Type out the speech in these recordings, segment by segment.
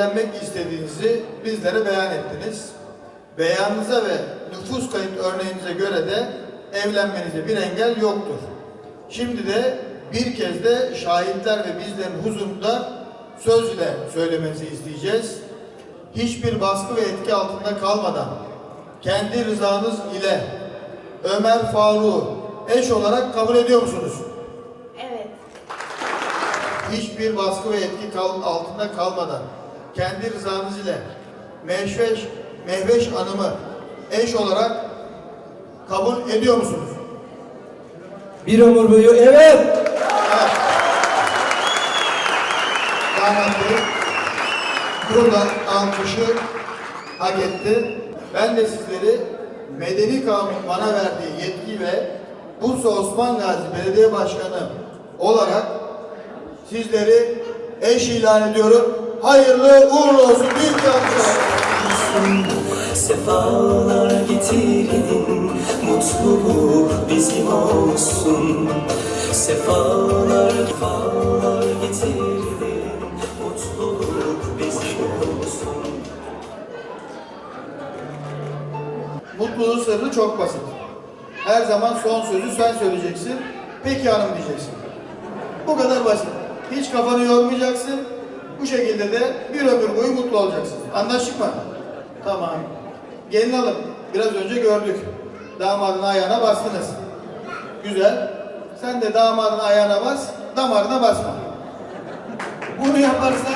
evlenmek istediğinizi bizlere beyan ettiniz. Beyanınıza ve nüfus kayıt örneğinize göre de evlenmenize bir engel yoktur. Şimdi de bir kez de şahitler ve bizlerin huzurunda söz ile söylemenizi isteyeceğiz. Hiçbir baskı ve etki altında kalmadan kendi rızanız ile Ömer Faruk'u eş olarak kabul ediyor musunuz? Evet. hiçbir baskı ve etki altında kalmadan kendi rızanız ile Mehveş, Mehveş Hanım'ı eş olarak kabul ediyor musunuz? Bir ömür boyu evet. Evet. Damat Bey burada alkışı hak etti. Ben de sizleri Medeni Kanun bana verdiği yetki ve Bursa Osman Gazi Belediye Başkanı olarak sizleri eş ilan ediyorum. Hayırlı uğurlu olsun. Büyük bir. Sefalar getirdin Mutluluk bizim olsun Sefalar, sefalar getirdin Mutluluk bizim olsun Mutluluğun sırrı çok basit. Her zaman son sözü sen söyleyeceksin. Peki hanım diyeceksin. Bu kadar basit. Hiç kafanı yormayacaksın. Bu şekilde de bir ömür boyu mutlu olacaksın. Anlaştık mı? Tamam. Gelin alın. Biraz önce gördük. Damadın ayağına bastınız. Güzel. Sen de damadın ayağına bas, damarına basma. Bunu yaparsan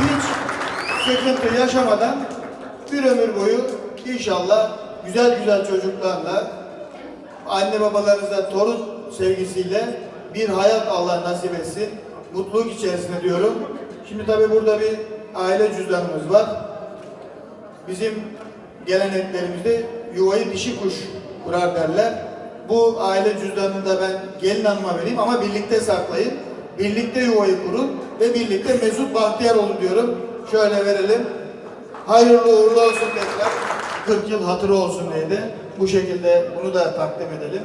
hiç sıkıntı yaşamadan bir ömür boyu inşallah güzel güzel çocuklarla anne babalarınızla torun sevgisiyle bir hayat Allah nasip etsin. Mutluluk içerisinde diyorum. Şimdi tabii burada bir aile cüzdanımız var. Bizim geleneklerimizde yuvayı dişi kuş kurar derler. Bu aile cüzdanını da ben gelin hanıma vereyim ama birlikte saklayın. Birlikte yuvayı kurun ve birlikte mesut bahtiyar olun diyorum. Şöyle verelim. Hayırlı uğurlu olsun tekrar. 40 yıl hatırı olsun diye bu şekilde bunu da takdim edelim.